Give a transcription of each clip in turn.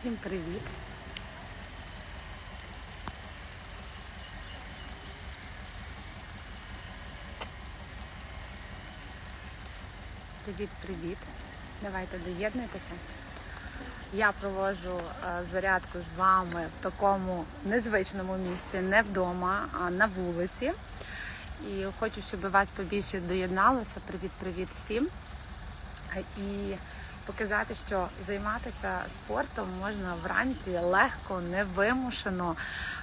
Всім привіт! Привіт, привіт! Давайте доєднуйтеся. Я проводжу е, зарядку з вами в такому незвичному місці, не вдома, а на вулиці. І хочу, щоб вас побільше доєдналося. Привіт-привіт всім. Е, І показати, що займатися спортом можна вранці легко, невимушено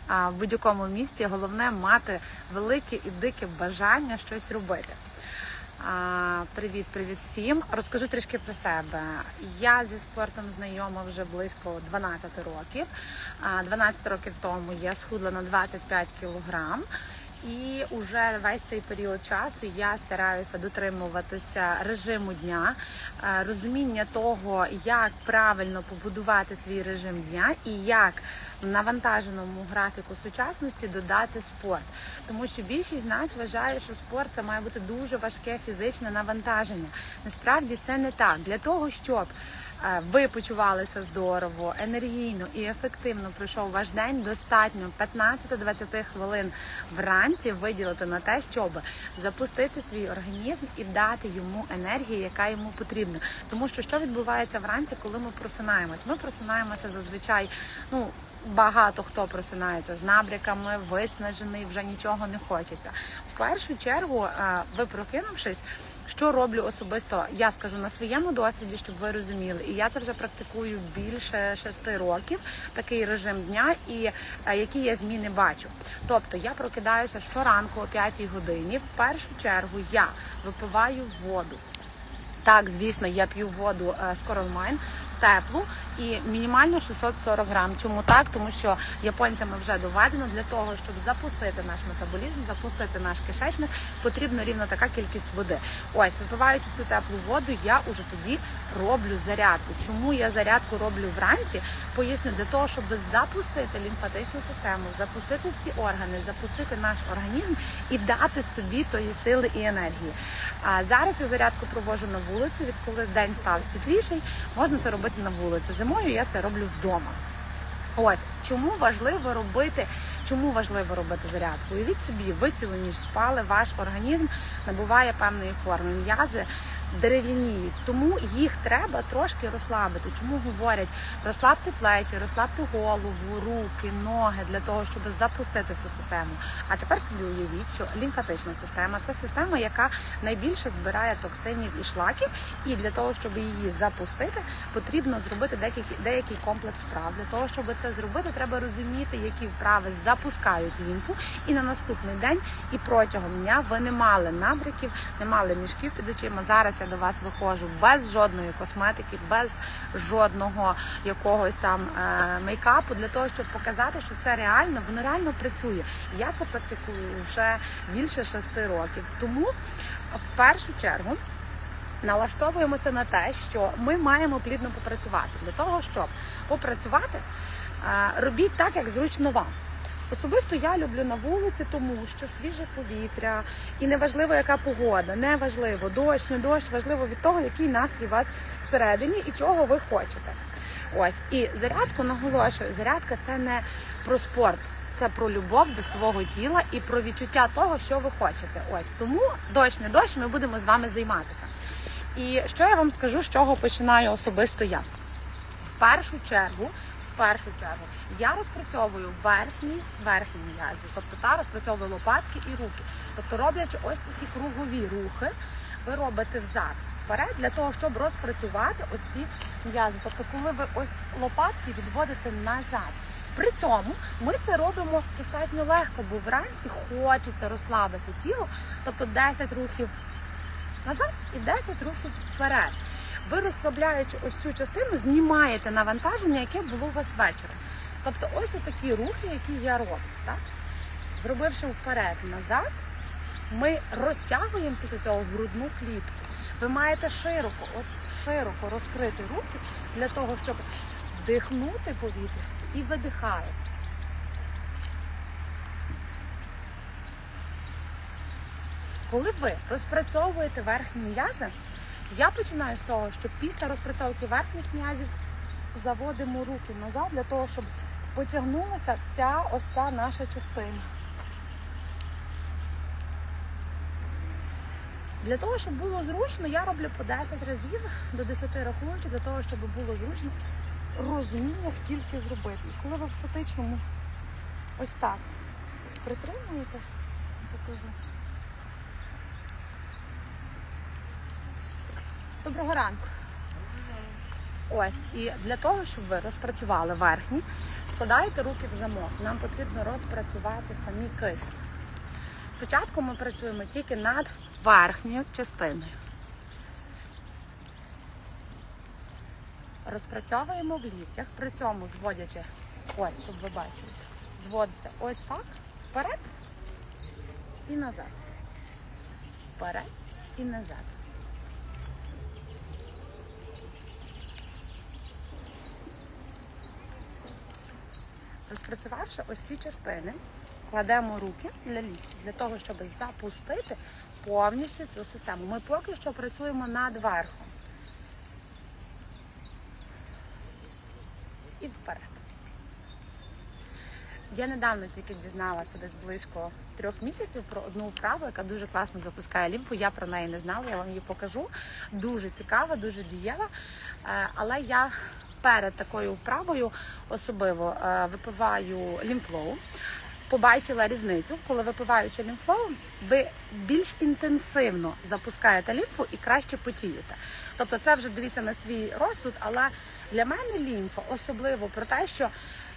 в будь-якому місці. Головне мати велике і дике бажання щось робити. Привіт, привіт всім. Розкажу трішки про себе. Я зі спортом знайома вже близько 12 років. А, 12 років тому я схудла на 25 кілограм. І уже весь цей період часу я стараюся дотримуватися режиму дня, е, розуміння того, як правильно побудувати свій режим дня і як в навантаженому графіку сучасності додати спорт. Тому що більшість з нас вважає, що спорт це має бути дуже важке фізичне навантаження. Насправді це не так. Для того, щоб ви почувалися здорово, енергійно і ефективно пройшов ваш день. Достатньо 15-20 хвилин вранці виділити на те, щоб запустити свій організм і дати йому енергію, яка йому потрібна. Тому що що відбувається вранці, коли ми просинаємось? Ми просинаємося зазвичай. Ну багато хто просинається з набряками, виснажений, вже нічого не хочеться. В першу чергу, ви прокинувшись. Що роблю особисто, я скажу на своєму досвіді, щоб ви розуміли, і я це вже практикую більше шести років. Такий режим дня, і е, які я зміни бачу. Тобто я прокидаюся щоранку о 5 годині. В першу чергу я випиваю воду. Так, звісно, я п'ю воду е, з Королмайн теплу і мінімально 640 грам. Чому так? Тому що японцями вже доведено для того, щоб запустити наш метаболізм, запустити наш кишечник, потрібна рівно така кількість води. Ось, випиваючи цю теплу воду, я уже тоді роблю зарядку. Чому я зарядку роблю вранці? Поясню для того, щоб запустити лімфатичну систему, запустити всі органи, запустити наш організм і дати собі тої сили і енергії. А зараз я зарядку провожу на вулиці. Відколи день став світліший, можна це робити на вулиці. Зимою я це роблю вдома. Ось чому важливо робити, чому важливо робити зарядку? Уявіть собі, ви цілу ніч спали, ваш організм набуває певної форми. М'язи дерев'яніють, тому їх треба трошки розслабити. Чому говорять розслабте плечі, розслабте голову, руки, ноги для того, щоб запустити всю систему. А тепер собі уявіть, що лімфатична система це система, яка найбільше збирає токсинів і шлаків. І для того, щоб її запустити, потрібно зробити деякий, деякий комплекс вправ. Для того, щоб це зробити, треба розуміти, які вправи запускають лімфу. І на наступний день і протягом дня ви не мали набряків, не мали мішків під очима. Зараз я до вас виходжу без жодної косметики, без жодного якогось там е, мейкапу, для того, щоб показати, що це реально, воно реально працює. Я це практикую вже більше шести років. Тому в першу чергу. Налаштовуємося на те, що ми маємо плідно попрацювати. Для того, щоб попрацювати, е, робіть так, як зручно вам. Особисто я люблю на вулиці, тому що свіже повітря, і неважливо, яка погода, неважливо, дощ, не дощ, важливо від того, який настрій у вас всередині і чого ви хочете. Ось і зарядку наголошую, зарядка це не про спорт, це про любов до свого тіла і про відчуття того, що ви хочете. Ось тому дощ, не дощ, ми будемо з вами займатися. І що я вам скажу, з чого починаю особисто я? В першу чергу, в першу чергу, я розпрацьовую верхні верхні м'язи, тобто та розпрацьовую лопатки і руки. Тобто, роблячи ось такі кругові рухи, ви робите взад. Вперед для того, щоб розпрацювати ось ці м'язи. Тобто, коли ви ось лопатки відводите назад. При цьому ми це робимо достатньо легко, бо вранці хочеться розслабити тіло, тобто 10 рухів назад і 10 рухів вперед. Ви розслабляючи ось цю частину, знімаєте навантаження, яке було у вас вечором. Тобто ось такі рухи, які я роблю. Так? Зробивши вперед назад, ми розтягуємо після цього грудну клітку. Ви маєте широко, от широко розкрити руки для того, щоб вдихнути повітря і видихаєте. Коли ви розпрацьовуєте верхні м'язи, я починаю з того, що після розпрацьовки верхніх м'язів заводимо руки назад для того, щоб потягнулася вся ось ця наша частина. Для того, щоб було зручно, я роблю по 10 разів до 10 рахунків, для того, щоб було зручно розуміння, скільки зробити. І коли ви в статичному ось так притримуєте, покажу. Доброго ранку. Ось, і для того, щоб ви розпрацювали верхні, складаєте руки в замок. Нам потрібно розпрацювати самі кисті. Спочатку ми працюємо тільки над верхньою частиною. Розпрацьовуємо в ліктях, при цьому зводячи, ось, щоб ви бачили, зводиться ось так, вперед і назад. Вперед і назад. Розпрацювавши ось ці частини, кладемо руки для ліктів, для того, щоб запустити повністю цю систему. Ми поки що працюємо над верхом. І вперед. Я недавно тільки дізналася десь близько трьох місяців про одну вправу, яка дуже класно запускає лімфу. Я про неї не знала, я вам її покажу. Дуже цікава, дуже дієва. Е, Але я перед такою вправою особливо е, випиваю лімфлоу. Побачила різницю, коли випиваючи лімфлоу, ви більш інтенсивно запускаєте лімфу і краще потієте. Тобто це вже дивіться на свій розсуд, але для мене лімфа особливо про те, що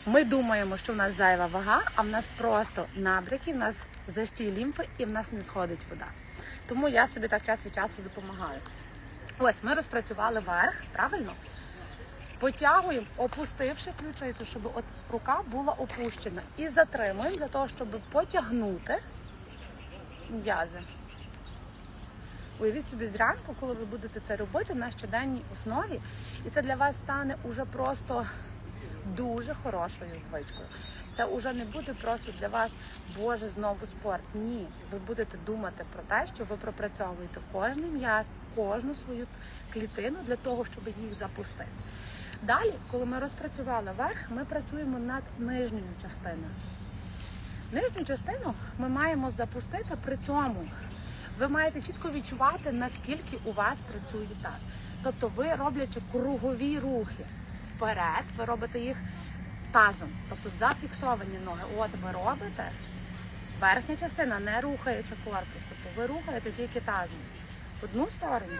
ми думаємо, що в нас зайва вага, а в нас просто набряки, в нас застій лімфи і в нас не сходить вода. Тому я собі так час від часу допомагаю. Ось ми розпрацювали верх, правильно? Потягуємо, опустивши ключицю, щоб от рука була опущена. І затримуємо для того, щоб потягнути м'язи. Уявіть собі зранку, коли ви будете це робити на щоденній основі, і це для вас стане уже просто дуже хорошою звичкою. Це вже не буде просто для вас Боже знову спорт. Ні, ви будете думати про те, що ви пропрацьовуєте кожний м'яз, кожну свою клітину для того, щоб їх запустити. Далі, коли ми розпрацювали верх, ми працюємо над нижньою частиною. Нижню частину ми маємо запустити при цьому. Ви маєте чітко відчувати, наскільки у вас працює таз. Тобто ви роблячи кругові рухи вперед, ви робите їх тазом, тобто зафіксовані ноги. От ви робите, верхня частина не рухається корпус, тобто ви рухаєте тільки тазом в одну сторону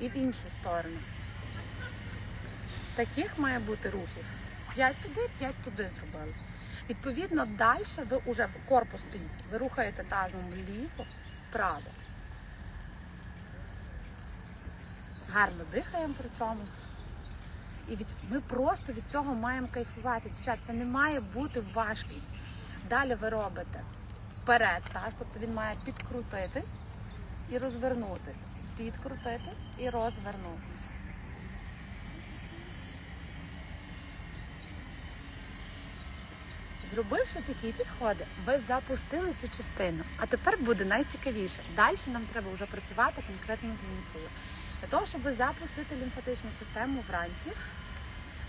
і в іншу сторону. Таких має бути рухів. 5 туди, 5 туди зробили. Відповідно, далі ви вже в корпус стоїть. Ви рухаєте тазом вліво, вправо. Гарно дихаємо при цьому. І від, ми просто від цього маємо кайфувати. Дівчат, це не має бути важкість. Далі ви робите вперед таз, тобто він має підкрутитись і розвернутись. Підкрутитись і розвернутись. Зробивши такі підходи, ви запустили цю частину. А тепер буде найцікавіше. Далі нам треба вже працювати конкретно з лімфою. Для того, щоб запустити лімфатичну систему вранці.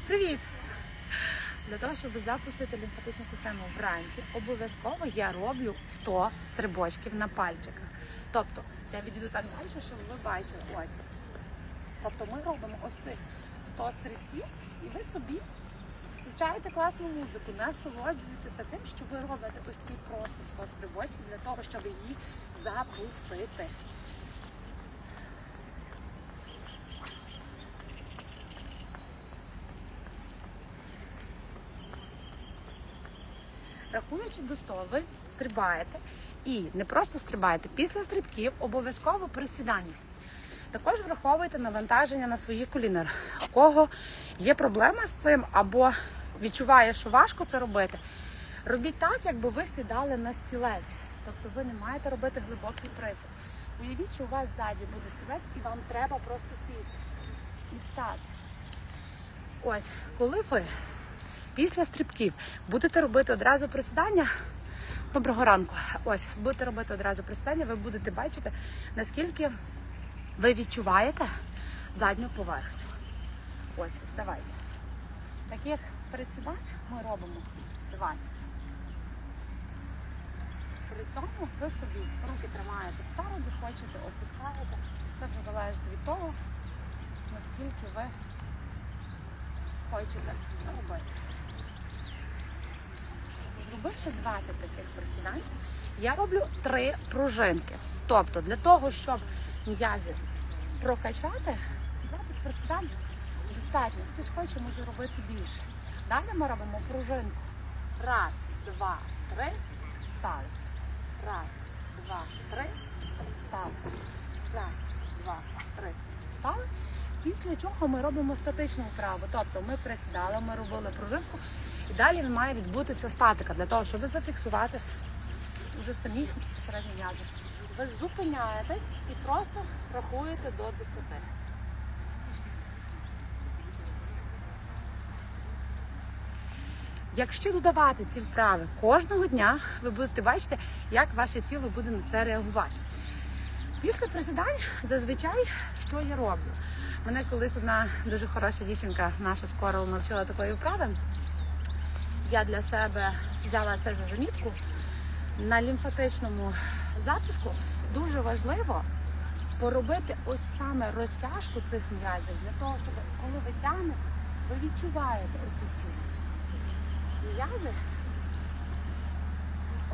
Привіт! Для того, щоб запустити лімфатичну систему вранці, обов'язково я роблю 100 стрибочків на пальчиках. Тобто, я відійду так далі, щоб ви бачили. Ось. Тобто ми робимо ось цих 100 стрибків, і ви собі включаєте класну музику, насолоджуєтеся тим, що ви робите ось ці просто 100 стрибочків для того, щоб її запустити. Рахуючи до 100, ви стрибаєте і не просто стрибаєте, після стрибків обов'язково присідання. Також враховуйте навантаження на свої коліна. У кого є проблема з цим або відчуває, що важко це робити, робіть так, якби ви сідали на стілець. Тобто ви не маєте робити глибокий присід. Уявіть, що у вас ззаді буде стілець і вам треба просто сісти і встати. Ось, коли ви після стрибків будете робити одразу присідання. Доброго ранку. Ось, будете робити одразу присідання, ви будете бачити, наскільки ви відчуваєте задню поверхню. Ось, давайте. таких присідань ми робимо 20. При цьому ви собі руки тримаєте спереду, хочете, опускаєте. Це вже залежить від того, наскільки ви хочете робити. Зробивши 20 таких присідань, я роблю 3 пружинки. Тобто для того, щоб м'язи прокачати, 20 присідань достатньо. Хтось хоче, може робити більше. Далі ми робимо пружинку. Раз, два, три, встали. Раз, два, три, встали. Раз, два, три, встали. Після чого ми робимо статичну вправу. Тобто ми присідали, ми робили пружинку, і далі має відбутися статика для того, щоб зафіксувати вже самі безпосередньо м'язи. Ви зупиняєтесь і просто рахуєте до 10. Якщо додавати ці вправи кожного дня, ви будете бачити, як ваше тіло буде на це реагувати. Після присідань зазвичай що я роблю? Мене колись одна дуже хороша дівчинка, наша скоро навчила такої вправи. Я для себе взяла це за замітку. На лімфатичному запуску дуже важливо поробити ось саме розтяжку цих м'язів для того, щоб коли ви тягнете, ви відчуваєте оці всі м'язи,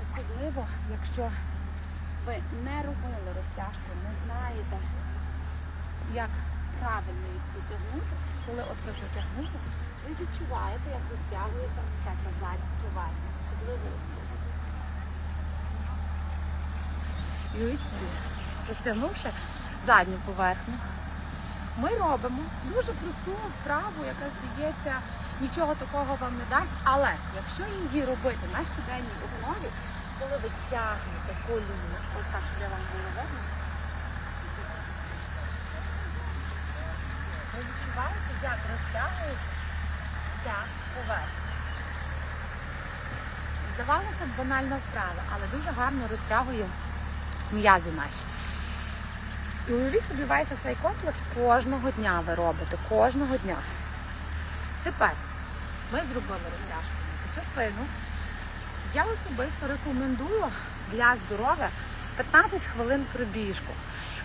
особливо, якщо ви не робили розтяжку, не знаєте, як правильно їх потягнути, коли от ви потягнули, ви відчуваєте, як розтягується вся ця задня поверхня, особливо. І уявіть собі, розтягнувши задню поверхню, ми робимо дуже просту вправу, яка здається нічого такого вам не дасть. Але якщо її робити на щоденній основі, коли ви тягнете коліна, ось так, щоб я вам було видно, ви відчуваєте, як розтягується вся поверхня. Здавалося б, банальна вправа, але дуже гарно розтягує м'язи наші. І уявіть собі весь цей комплекс кожного дня ви робите, кожного дня. Тепер ми зробили розтяжку на цю частину. Я особисто рекомендую для здоров'я 15 хвилин пробіжку.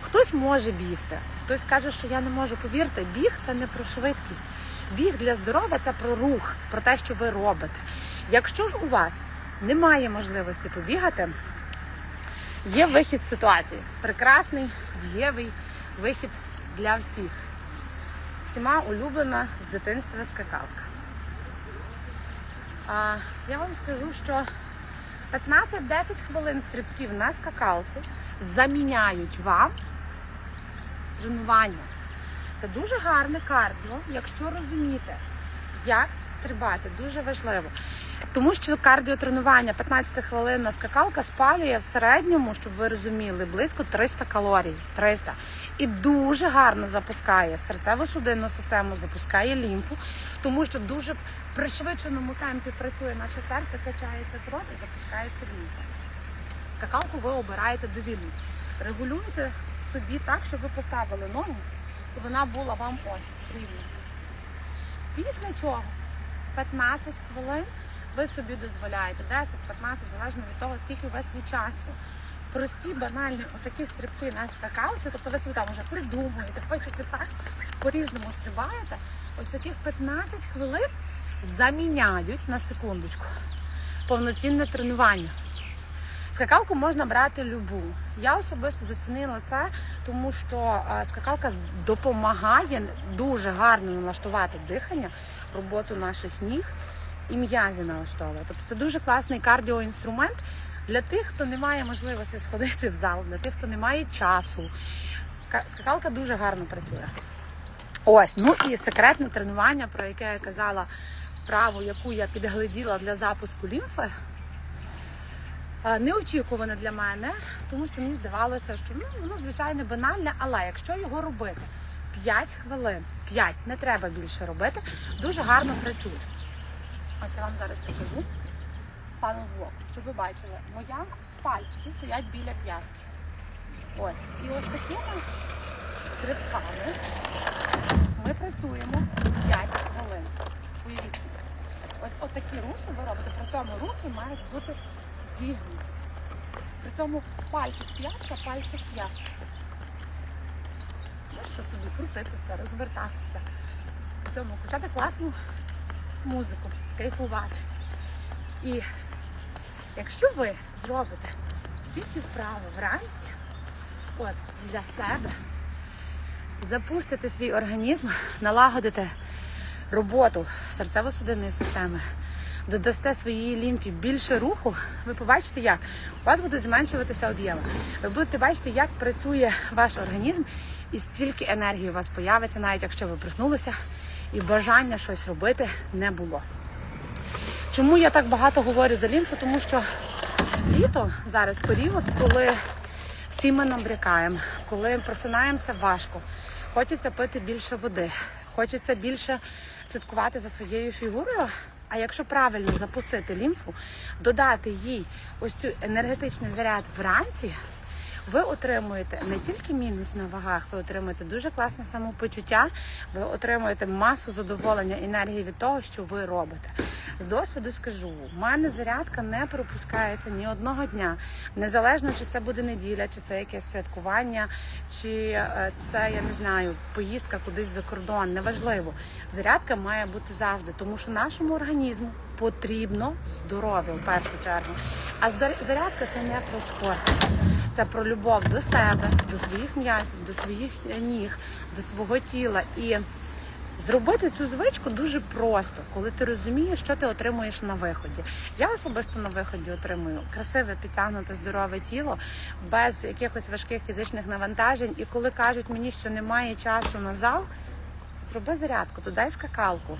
Хтось може бігти, хтось каже, що я не можу. Повірте, біг це не про швидкість. Біг для здоров'я це про рух, про те, що ви робите. Якщо ж у вас немає можливості побігати, є вихід з ситуації. Прекрасний, дієвий вихід для всіх. Всіма улюблена з дитинства скакалка. А, я вам скажу, що 15-10 хвилин стрибків на скакалці заміняють вам тренування. Це дуже гарне кардіо, якщо розумієте, як стрибати. Дуже важливо. Тому що кардіотренування 15 хвилин скакалка спалює в середньому, щоб ви розуміли, близько 300 калорій. 300. І дуже гарно запускає серцево-судинну систему, запускає лімфу, тому що дуже пришвидшеному темпі працює наше серце, качається кров і запускається лімфа. Скакалку ви обираєте довільно. Регулюєте собі так, щоб ви поставили ногу, і вона була вам ось рівна. Після чого 15 хвилин ви собі дозволяєте 10-15, залежно від того, скільки у вас є часу. Прості, банальні, отакі стрибки на скакалці, тобто ви собі там вже придумуєте, хочете так, по-різному стрибаєте. Ось таких 15 хвилин заміняють на секундочку повноцінне тренування. Скакалку можна брати любу. Я особисто зацінила це, тому що е, скакалка допомагає дуже гарно налаштувати дихання, роботу наших ніг і м'язі налаштовує. Тобто це дуже класний кардіоінструмент для тих, хто не має можливості сходити в зал, для тих, хто не має часу. Скакалка дуже гарно працює. Ось, ну і секретне тренування, про яке я казала вправу, яку я підгляділа для запуску лімфи. Неочікуване для мене, тому що мені здавалося, що ну, воно звичайно банальне, але якщо його робити 5 хвилин, 5, не треба більше робити, дуже гарно працює. Ось я вам зараз покажу. Стану в блок, щоб ви бачили, моя пальчики стоять біля п'ятки. Ось. І ось такими стрибками ми працюємо 5 хвилин. Уявіть собі. ось отакі рухи ви робите, при цьому руки мають бути зігнуті. При цьому пальчик п'ятка, пальчик п'ятка. Можете собі крутитися, розвертатися. При цьому включати класну музику, кайфувати. І якщо ви зробите всі ці вправи вранці, от для себе, запустите свій організм, налагодите роботу серцево-судинної системи, додасте своїй лімфі більше руху, ви побачите, як у вас будуть зменшуватися об'єми. Ви будете бачити, як працює ваш організм, і стільки енергії у вас появиться, навіть якщо ви проснулися, і бажання щось робити не було. Чому я так багато говорю за лімфу? Тому що літо зараз період, коли всі ми набрякаємо, коли просинаємося важко, хочеться пити більше води, хочеться більше слідкувати за своєю фігурою. А якщо правильно запустити лімфу, додати їй ось цю енергетичний заряд вранці, ви отримуєте не тільки мінус на вагах, ви отримуєте дуже класне самопочуття, ви отримуєте масу задоволення енергії від того, що ви робите. З досвіду скажу, в мене зарядка не пропускається ні одного дня, незалежно чи це буде неділя, чи це якесь святкування, чи е, це я не знаю, поїздка кудись за кордон. Неважливо. Зарядка має бути завжди, тому що нашому організму потрібно здоров'я в першу чергу. А зарядка це не про спорт. Це про любов до себе, до своїх м'язів, до своїх ніг, до свого тіла. І зробити цю звичку дуже просто, коли ти розумієш, що ти отримуєш на виході. Я особисто на виході отримую красиве, підтягнуте, здорове тіло, без якихось важких фізичних навантажень. І коли кажуть мені, що немає часу на зал. Зроби зарядку, додай скакалку,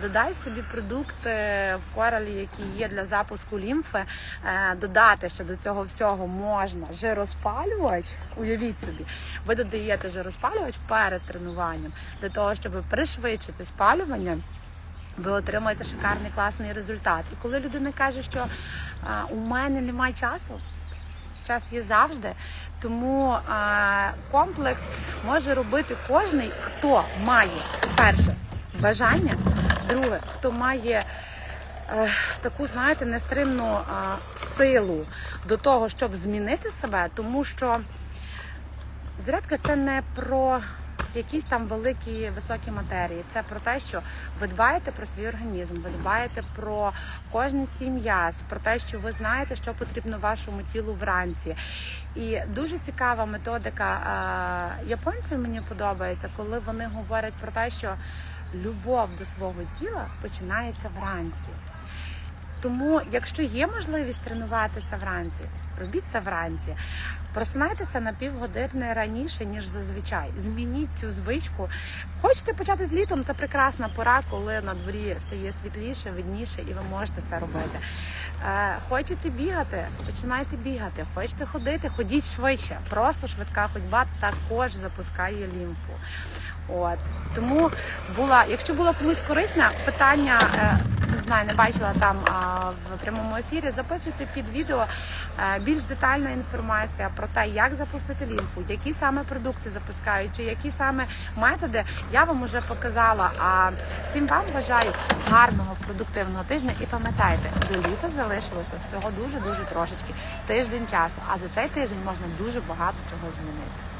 додай собі продукти в коралі, які є для запуску лімфи. Е, Додати ще до цього всього можна жироспалювач. Уявіть собі, ви додаєте жироспалювач перед тренуванням для того, щоб пришвидшити спалювання. Ви отримаєте шикарний класний результат. І коли людина каже, що а, у мене немає часу, час є завжди. Тому а, комплекс може робити кожний, хто має перше бажання, друге, хто має е, таку, знаєте, нестримну а, силу до того, щоб змінити себе, тому що зарядка це не про якісь там великі високі матерії. Це про те, що ви дбаєте про свій організм, ви дбаєте про кожний свій м'яз, про те, що ви знаєте, що потрібно вашому тілу вранці. І дуже цікава методика японців мені подобається, коли вони говорять про те, що любов до свого тіла починається вранці. Тому, якщо є можливість тренуватися вранці, робіть це вранці. Просинайтеся на півгодини раніше, ніж зазвичай. Змініть цю звичку. Хочете почати з літом, це прекрасна пора, коли на дворі стає світліше, видніше, і ви можете це робити. Е, хочете бігати, починайте бігати. Хочете ходити, ходіть швидше. Просто швидка ходьба також запускає лімфу. От тому була, якщо було комусь корисне питання, е, не знаю, не бачила там в прямому ефірі. Записуйте під відео е, більш детальна інформація про те, як запустити лімфу, які саме продукти запускають, чи які саме методи я вам уже показала. А всім вам бажаю гарного продуктивного тижня і пам'ятайте, до літа залишилося всього дуже дуже трошечки тиждень часу. А за цей тиждень можна дуже багато чого змінити.